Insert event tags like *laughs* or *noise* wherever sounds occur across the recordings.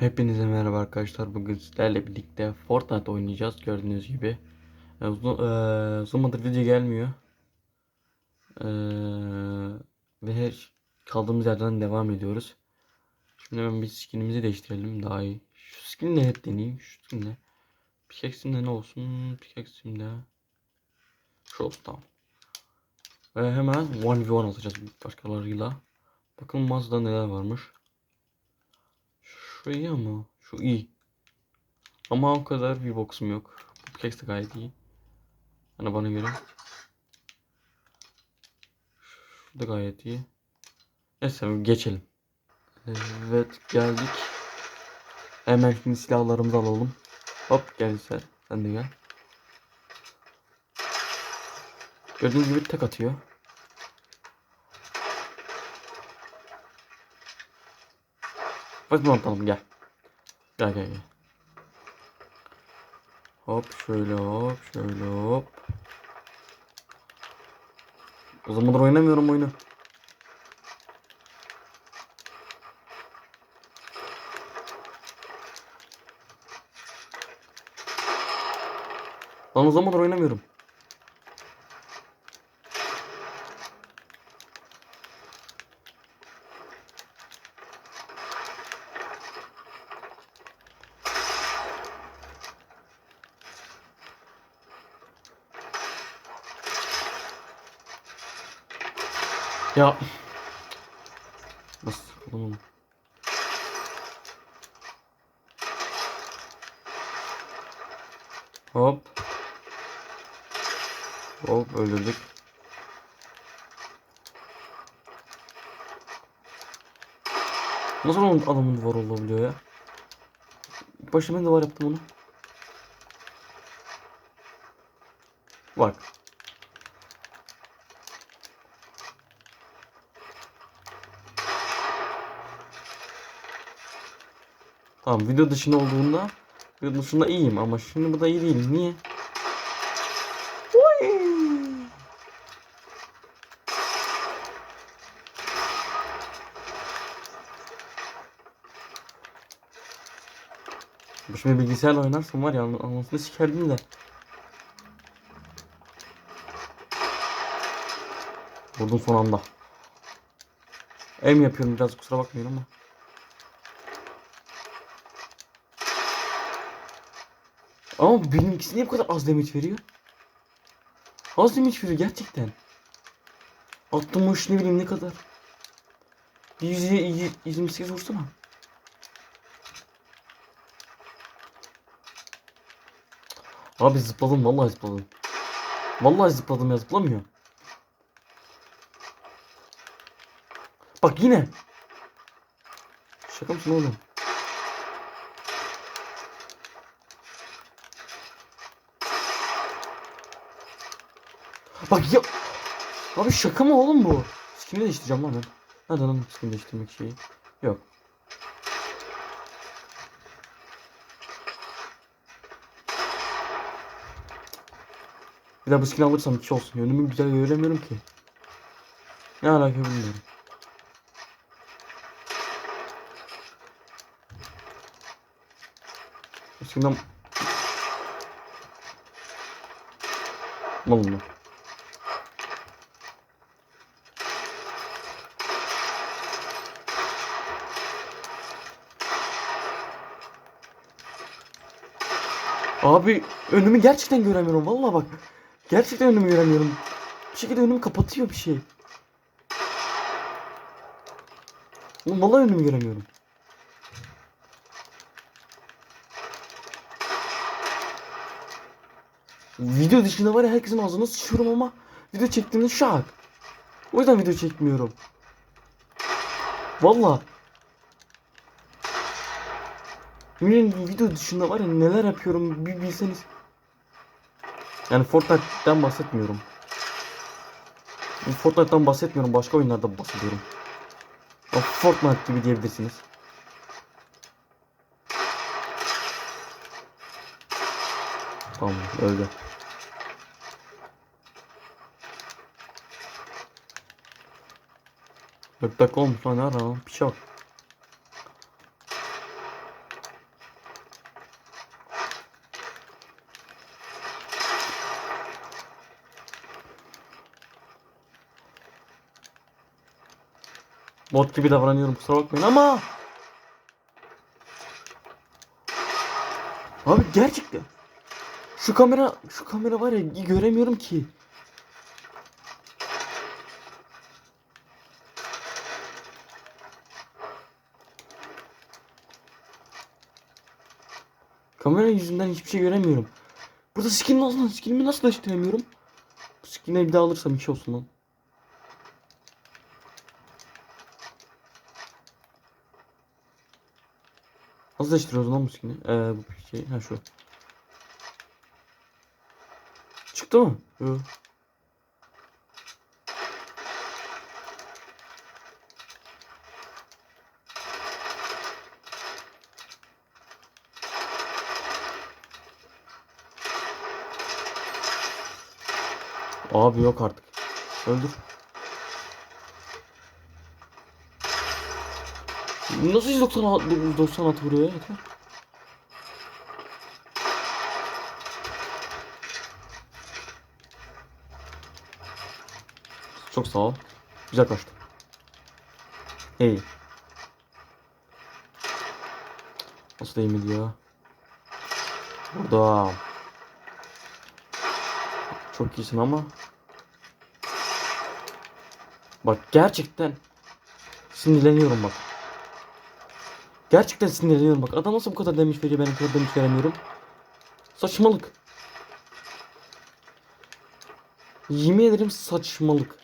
Hepinize merhaba arkadaşlar. Bugün sizlerle birlikte Fortnite oynayacağız gördüğünüz gibi. Ee, eee, uzun zamandır video gelmiyor. Eee, ve her- kaldığımız yerden devam ediyoruz. Şimdi hemen bir skinimizi değiştirelim daha iyi. Şu skinle hep deneyeyim. Şu skinle. Pickaxe'imde ne olsun? Pickaxe'imde. Şu olsun tamam. Ve hemen 1v1 atacağız başkalarıyla. Bakın mağazada neler varmış. Şu iyi ama. Şu iyi. Ama o kadar bir boxum yok. Bu keks de gayet iyi. Hani bana göre. Şu da gayet iyi. Neyse geçelim. Evet geldik. Hemen şimdi silahlarımızı alalım. Hop gel sen. Sen de gel. Gördüğünüz gibi tek atıyor. Bunu atalım gel. Gel gel gel. Hop şöyle hop şöyle hop. O zamandır oynamıyorum oyunu. Lan o zamandır oynamıyorum. Ya. Nasıl oğlum? Hop. Hop öldürdük. Nasıl onun adamın duvar olabiliyor ya? Ben duvar yaptım onu. Bak. Tamam video dışında olduğunda video dışında iyiyim ama şimdi burada iyi değilim. Niye? Oy! Bu Şimdi bilgisayarla oynarsam var ya anasını sikerdim de. Vurdum son anda. Em yapıyorum biraz kusura bakmayın ama. Ama benimkisi niye bu kadar az damage veriyor? Az damage veriyor gerçekten. Attım o ne bileyim ne kadar. Bir 100, 128 vursana. Abi zıpladım vallahi zıpladım. Vallahi zıpladım ya zıplamıyor. Bak yine. Şaka mısın oğlum? Bak ya. Abi şaka mı oğlum bu? Skin'i değiştireceğim lan ben. Nerede lan skin değiştirmek şeyi? Yok. Bir daha bu skin alırsam iki olsun. Önümü güzel göremiyorum ki. Ne alaka bilmiyorum. Bu skinden... Malum Abi önümü gerçekten göremiyorum vallahi bak. Gerçekten önümü göremiyorum. Bir şekilde önümü kapatıyor bir şey. Oğlum vallahi önümü göremiyorum. Video dışında var ya herkesin ağzına sıçıyorum ama video çektiğimde şak. O yüzden video çekmiyorum. Vallahi. Yemin video dışında var ya neler yapıyorum bir bilseniz. Yani Fortnite'den bahsetmiyorum. Fortnite'dan bahsetmiyorum başka oyunlardan bahsediyorum. Fortnite gibi diyebilirsiniz. Tamam öldü. Dört dakika olmuş lan ne ara lan piç bak. Bot gibi davranıyorum kusura bakmayın ama. Abi gerçekten. Şu kamera şu kamera var ya göremiyorum ki. Kamera yüzünden hiçbir şey göremiyorum. Burada skin nasıl? Skinimi nasıl değiştiremiyorum? Bu skin'i bir daha alırsam iki olsun lan. Nasıl değiştiriyoruz lan bu skin'i? Ee, bu şey, ha şu. Çıktı mı? Yok. Abi yok artık. Öldür. Nasıl 190 90 at vuruyor ya? Çok sağ ol. Güzel kaçtı. İyi. Nasıl değil mi diyor? Burada. Çok iyisin ama. Bak gerçekten sinirleniyorum bak. Gerçekten sinirleniyorum bak. Adam nasıl bu kadar demiş veriyor ben bu kadar demiş veremiyorum. Saçmalık. Yemin ederim saçmalık.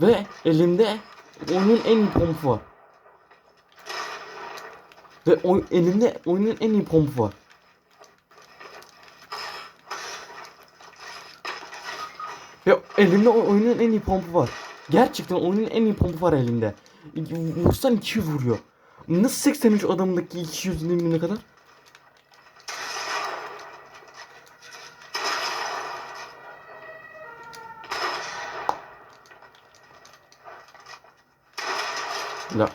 Ve elinde oyunun en iyi pompu var. Ve oy, elinde oyunun en iyi pompu var. Ve elinde oyunun en iyi pompu var. Gerçekten oyunun en iyi pompu var elinde. Vursan 200 vuruyor. Nasıl 83 adamdaki 200 ne kadar? Ya.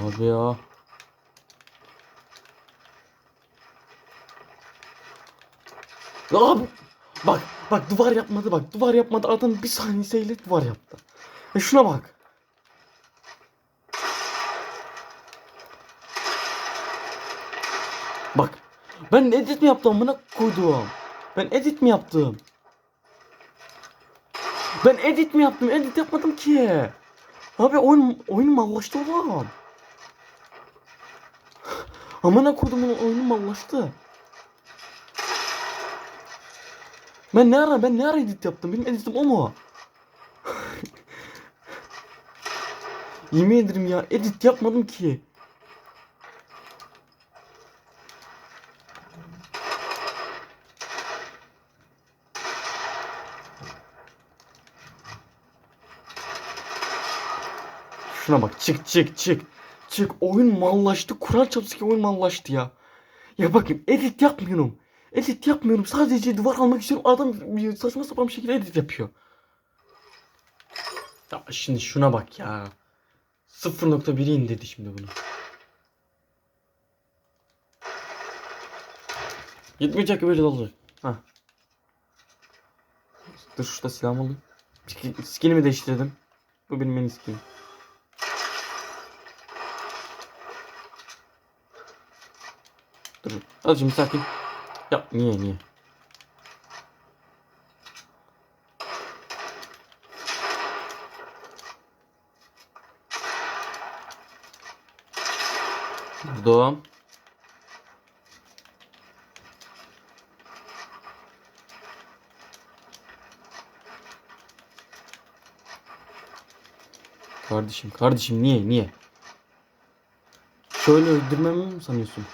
Abi ya. Abi bak bak duvar yapmadı bak duvar yapmadı adam bir saniyeyle duvar yaptı. E şuna bak. Bak ben edit mi yaptım amına koydum. Ben edit mi yaptım? Ben edit mi yaptım? Edit yapmadım ki. Abi oyun oyun mallaştı oğlum. Amına kodumun oyunu mallaştı. Ben ne ara ben ne ara edit yaptım? Benim editim o mu? Yemin ederim ya edit yapmadım ki. Şuna bak çık çık çık. Çık oyun mallaştı. Kur'an çarpsın ki oyun mallaştı ya. Ya bakın edit yapmıyorum. Edit yapmıyorum. Sadece duvar almak istiyorum. Adam saçma sapan bir şekilde edit yapıyor. Ya şimdi şuna bak ya. 0.1'i indirdi şimdi bunu. Gitmeyecek böyle olacak. Ha. Dur şurada silahımı alayım. Sk- Skinimi değiştirdim. Bu benim en skinim. Dur. Şimdi sakin. Ya niye niye? Doğum. Kardeşim, kardeşim niye, niye? Şöyle öldürmemi mi sanıyorsun?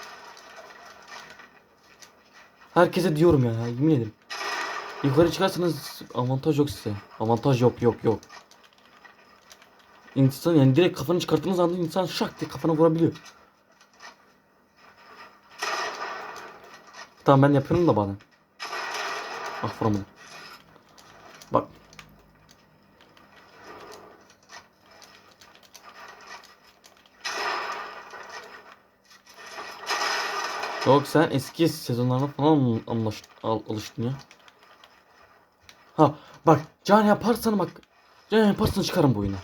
Herkese diyorum ya, yemin ederim. Yukarı çıkarsanız avantaj yok size. Avantaj yok, yok, yok. İnsan yani direkt kafanı çıkarttığınız anda insan şak diye kafana vurabiliyor. Tamam ben yapıyorum da bana. Ah vuramadım. Bak. Yok sen eski sezonlarda falan anlaş, al, alıştın ya. Ha bak can yaparsan bak. Can yaparsan çıkarım bu oyunu.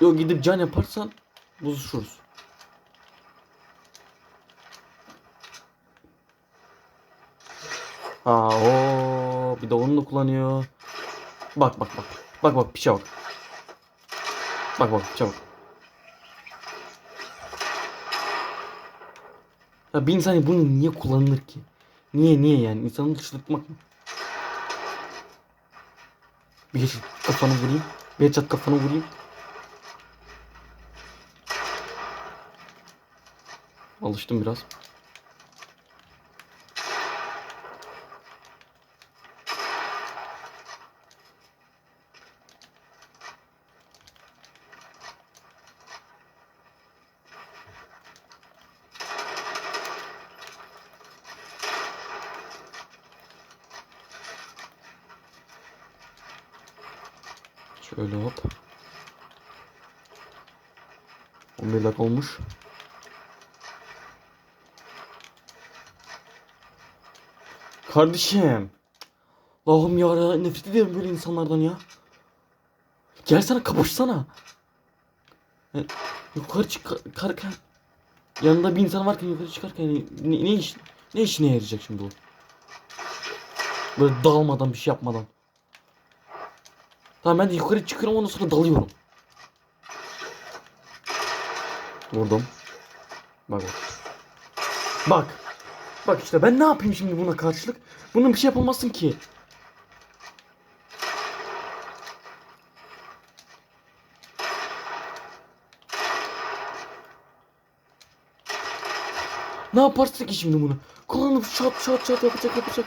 Yok gidip can yaparsan bozuşuruz. Ha o bir de onu da kullanıyor. Bak bak bak. Bak bak piçe bak. Bak bak piçe bak. Ya bir insan bunu niye kullanılır ki? Niye niye yani? İnsanı dışlatmak mı? Bir geç kafanı vurayım. Bir çat kafanı vurayım. Alıştım biraz. Şöyle hop. 11 dakika olmuş. Kardeşim. Allah'ım ya nefret ediyorum böyle insanlardan ya. Gelsene kapışsana. Ya, yukarı çıkarken yanında bir insan varken yukarı çıkarken ne, ne iş ne işine yarayacak şimdi o? Böyle dalmadan bir şey yapmadan. Tamam ben yukarı çıkıyorum ondan sonra dalıyorum. Vurdum. Bak bak. Bak. Bak işte ben ne yapayım şimdi buna karşılık? Bunun bir şey yapamazsın ki. Ne yaparsın ki şimdi bunu? Kullanıp şat şat şat yapacak yapacak.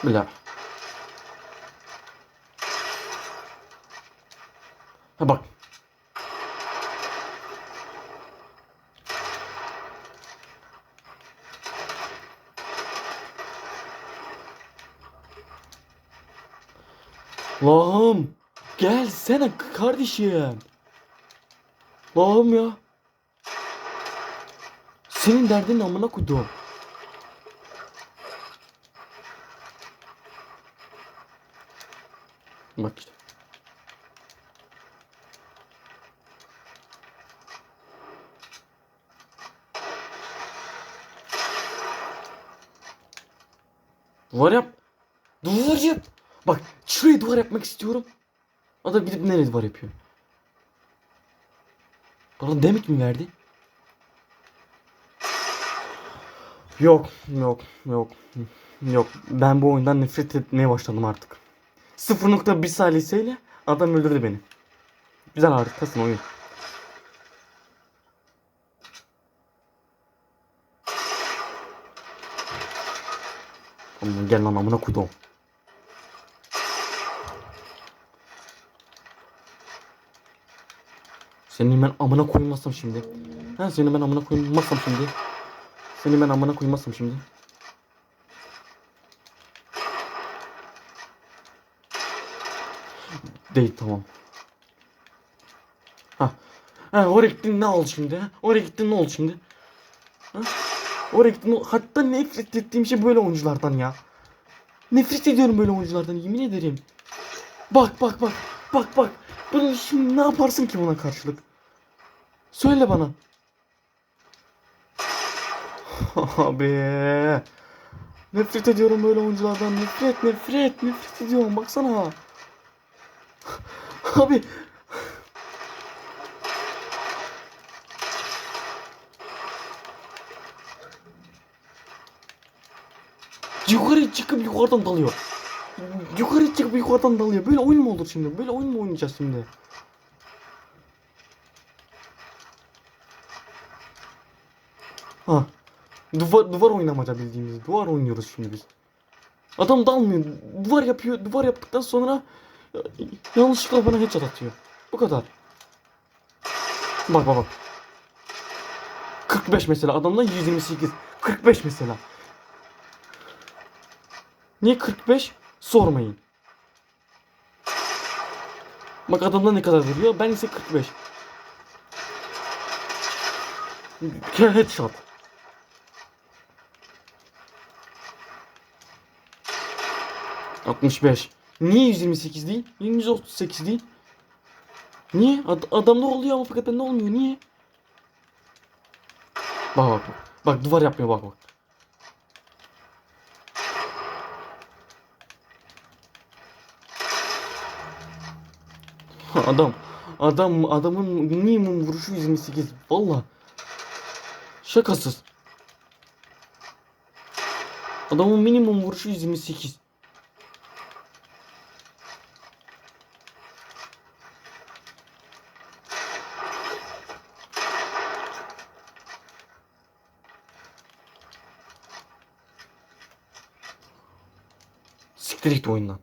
Bismillah. Ha bak. Allah'ım. Gelsene kardeşim. Allah'ım ya. Senin derdin amına koydum. Bak işte. Duvar yap. Duvar yap. Bak şuraya duvar yapmak istiyorum. Adam gidip nereye duvar yapıyor? Bana demek mi verdi? Yok, yok, yok. Yok. Ben bu oyundan nefret etmeye başladım artık. 0.1 saliseyle adam öldürdü beni. Güzel harikasın oyun. Oğlum gel lan amına koydum. Senin ben amına koymazsam şimdi. Ha seni ben amına koymazsam şimdi. Seni ben amına koymazsam şimdi. Değil tamam. Ha. Ha oraya gittin ne oldu şimdi? Oraya gittin ne oldu şimdi? Ha? Oraya gittin hatta nefret ettiğim şey böyle oyunculardan ya. Nefret ediyorum böyle oyunculardan yemin ederim. Bak bak bak. Bak bak. Bunu şimdi ne yaparsın ki buna karşılık? Söyle bana. *laughs* Abi. Nefret ediyorum böyle oyunculardan. Nefret, nefret, nefret ediyorum. Baksana. Abi. Yukarı çıkıp yukarıdan dalıyor. Yukarı çıkıp yukarıdan dalıyor. Böyle oyun mu olur şimdi? Böyle oyun mu oynayacağız şimdi? Ha. Duvar, duvar oynamaca bildiğimiz. Duvar oynuyoruz şimdi biz. Adam dalmıyor. Duvar yapıyor. Duvar yaptıktan sonra yanlışlıkla bana headshot atıyor. Bu kadar. Bak bak bak. 45 mesela. Adamda 128. 45 mesela. Niye 45? Sormayın. Bak adamda ne kadar vuruyor. Ben ise 45. Headshot. ...65. Niye 128 değil? Niye 138 değil? Niye? Ad adamda oluyor ama fakat bende olmuyor. Niye? Bak bak bak. Bak duvar yapmıyor bak bak. *laughs* Adam adam adamın minimum vuruşu 128. Valla. Şakasız. Adamın minimum vuruşu 128. Git oyundan.